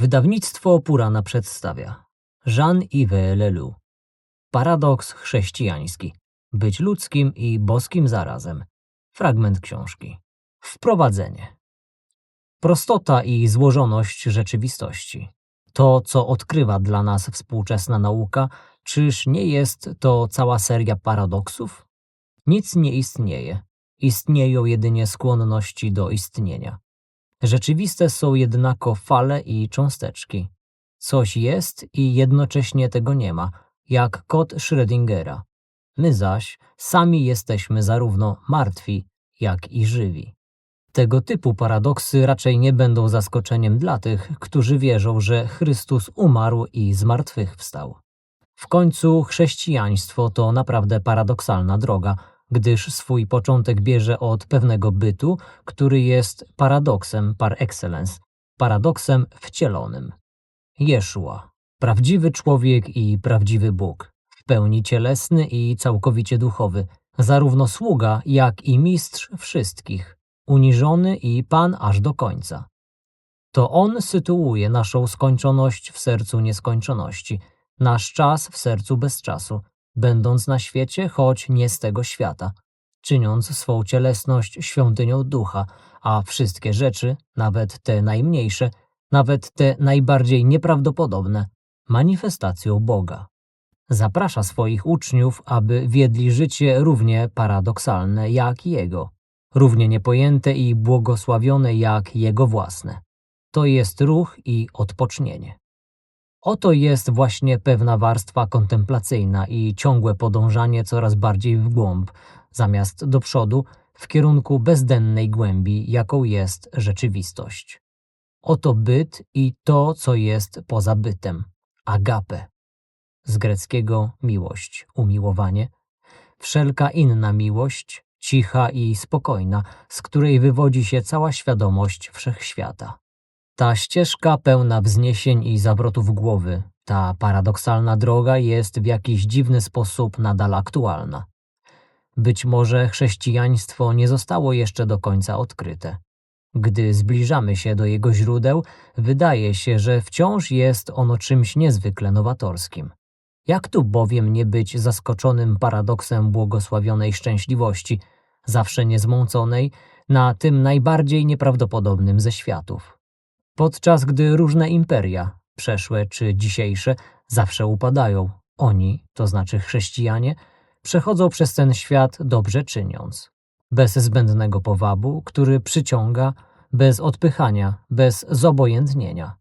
Wydawnictwo Purana przedstawia. Jean-Yves Leloup. Paradoks chrześcijański. Być ludzkim i boskim zarazem. Fragment książki. Wprowadzenie. Prostota i złożoność rzeczywistości. To, co odkrywa dla nas współczesna nauka, czyż nie jest to cała seria paradoksów? Nic nie istnieje. Istnieją jedynie skłonności do istnienia. Rzeczywiste są jednako fale i cząsteczki. Coś jest i jednocześnie tego nie ma, jak kot Schrödingera. My zaś sami jesteśmy zarówno martwi, jak i żywi. Tego typu paradoksy raczej nie będą zaskoczeniem dla tych, którzy wierzą, że Chrystus umarł i zmartwychwstał. W końcu chrześcijaństwo to naprawdę paradoksalna droga, gdyż swój początek bierze od pewnego bytu, który jest paradoksem par excellence, paradoksem wcielonym. Jeszua, prawdziwy człowiek i prawdziwy Bóg, w pełni cielesny i całkowicie duchowy, zarówno sługa, jak i mistrz wszystkich, uniżony i Pan aż do końca. To On sytuuje naszą skończoność w sercu nieskończoności, nasz czas w sercu bez czasu, będąc na świecie, choć nie z tego świata, czyniąc swą cielesność świątynią ducha, a wszystkie rzeczy, nawet te najmniejsze, nawet te najbardziej nieprawdopodobne, manifestacją Boga. Zaprasza swoich uczniów, aby wiedli życie równie paradoksalne jak Jego, równie niepojęte i błogosławione jak Jego własne. To jest ruch i odpocznienie. Oto jest właśnie pewna warstwa kontemplacyjna i ciągłe podążanie coraz bardziej w głąb, zamiast do przodu, w kierunku bezdennej głębi, jaką jest rzeczywistość. Oto byt i to, co jest poza bytem. Agape. Z greckiego miłość, umiłowanie. Wszelka inna miłość, cicha i spokojna, z której wywodzi się cała świadomość wszechświata. Ta ścieżka pełna wzniesień i zawrotów głowy, ta paradoksalna droga jest w jakiś dziwny sposób nadal aktualna. Być może chrześcijaństwo nie zostało jeszcze do końca odkryte. Gdy zbliżamy się do jego źródeł, wydaje się, że wciąż jest ono czymś niezwykle nowatorskim. Jak tu bowiem nie być zaskoczonym paradoksem błogosławionej szczęśliwości, zawsze niezmąconej, na tym najbardziej nieprawdopodobnym ze światów? Podczas gdy różne imperia, przeszłe czy dzisiejsze, zawsze upadają, oni, to znaczy chrześcijanie, przechodzą przez ten świat dobrze czyniąc. Bez zbędnego powabu, który przyciąga, bez odpychania, bez zobojętnienia.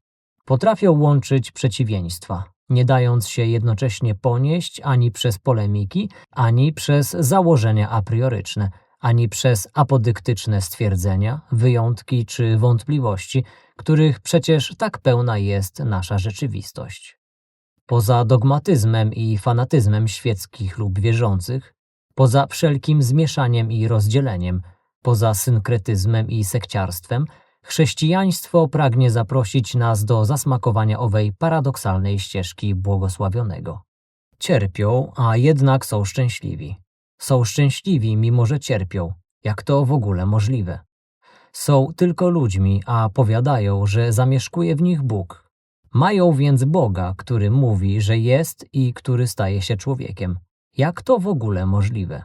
Potrafią łączyć przeciwieństwa, nie dając się jednocześnie ponieść ani przez polemiki, ani przez założenia a prioryczne, ani przez apodyktyczne stwierdzenia, wyjątki czy wątpliwości, których przecież tak pełna jest nasza rzeczywistość. Poza dogmatyzmem i fanatyzmem świeckich lub wierzących, poza wszelkim zmieszaniem i rozdzieleniem, poza synkretyzmem i sekciarstwem, chrześcijaństwo pragnie zaprosić nas do zasmakowania owej paradoksalnej ścieżki błogosławionego. Cierpią, a jednak są szczęśliwi. Są szczęśliwi, mimo że cierpią. Jak to w ogóle możliwe? Są tylko ludźmi, a powiadają, że zamieszkuje w nich Bóg. Mają więc Boga, który mówi, że jest i który staje się człowiekiem. Jak to w ogóle możliwe?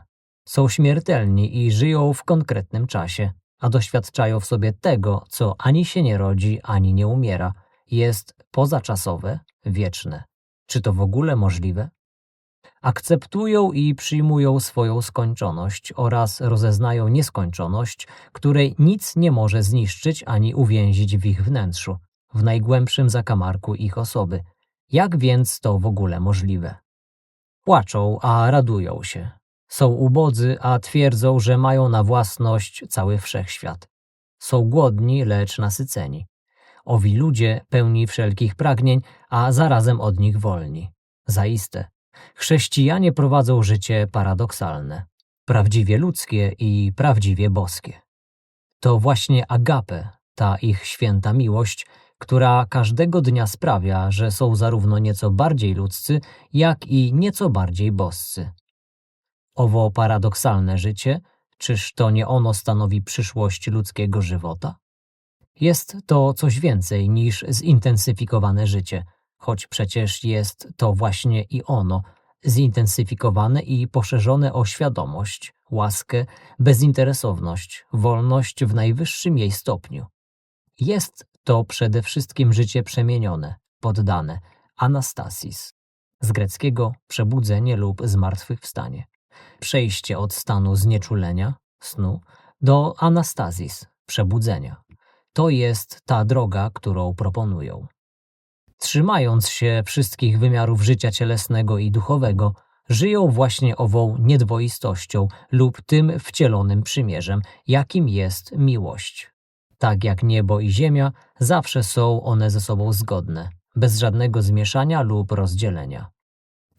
Są śmiertelni i żyją w konkretnym czasie, a doświadczają w sobie tego, co ani się nie rodzi, ani nie umiera. Jest pozaczasowe, wieczne. Czy to w ogóle możliwe? Akceptują i przyjmują swoją skończoność oraz rozeznają nieskończoność, której nic nie może zniszczyć ani uwięzić w ich wnętrzu, w najgłębszym zakamarku ich osoby. Jak więc to w ogóle możliwe? Płaczą, a radują się. Są ubodzy, a twierdzą, że mają na własność cały wszechświat. Są głodni, lecz nasyceni. Owi ludzie pełni wszelkich pragnień, a zarazem od nich wolni. Zaiste, Chrześcijanie prowadzą życie paradoksalne, prawdziwie ludzkie i prawdziwie boskie. To właśnie agape, ta ich święta miłość, która każdego dnia sprawia, że są zarówno nieco bardziej ludzcy, jak i nieco bardziej boscy. Owo paradoksalne życie, czyż to nie ono stanowi przyszłość ludzkiego żywota? Jest to coś więcej niż zintensyfikowane życie, choć przecież jest to właśnie i ono, zintensyfikowane i poszerzone o świadomość, łaskę, bezinteresowność, wolność w najwyższym jej stopniu. Jest to przede wszystkim życie przemienione, poddane, anastasis, z greckiego przebudzenie lub zmartwychwstanie. Przejście od stanu znieczulenia, snu, do anastazis, przebudzenia. To jest ta droga, którą proponują. Trzymając się wszystkich wymiarów życia cielesnego i duchowego, żyją właśnie ową niedwoistością lub tym wcielonym przymierzem, jakim jest miłość. Tak jak niebo i ziemia, zawsze są one ze sobą zgodne, bez żadnego zmieszania lub rozdzielenia.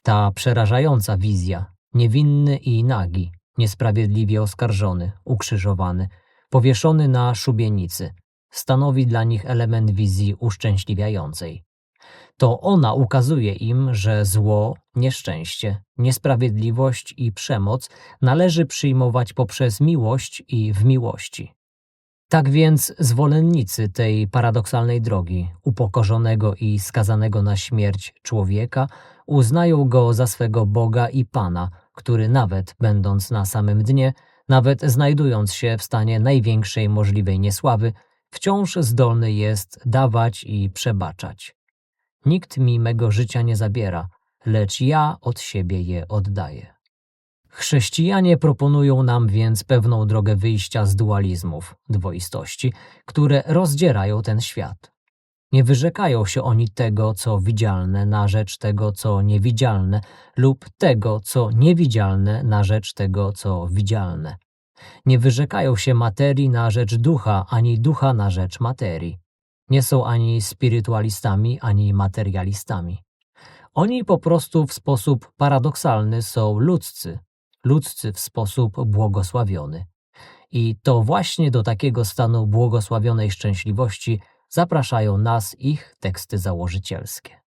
Ta przerażająca wizja, niewinny i nagi, niesprawiedliwie oskarżony, ukrzyżowany, powieszony na szubienicy, stanowi dla nich element wizji uszczęśliwiającej. To ona ukazuje im, że zło, nieszczęście, niesprawiedliwość i przemoc należy przyjmować poprzez miłość i w miłości. Tak więc zwolennicy tej paradoksalnej drogi, upokorzonego i skazanego na śmierć człowieka, uznają go za swego Boga i Pana, który nawet będąc na samym dnie, nawet znajdując się w stanie największej możliwej niesławy, wciąż zdolny jest dawać i przebaczać. Nikt mi mego życia nie zabiera, lecz ja od siebie je oddaję. Chrześcijanie proponują nam więc pewną drogę wyjścia z dualizmów, dwoistości, które rozdzierają ten świat. Nie wyrzekają się oni tego, co widzialne, na rzecz tego, co niewidzialne, lub tego, co niewidzialne, na rzecz tego, co widzialne. Nie wyrzekają się materii na rzecz ducha, ani ducha na rzecz materii. Nie są ani spirytualistami, ani materialistami. Oni po prostu w sposób paradoksalny są ludzcy, ludzcy w sposób błogosławiony. I to właśnie do takiego stanu błogosławionej szczęśliwości zapraszają nas ich teksty założycielskie.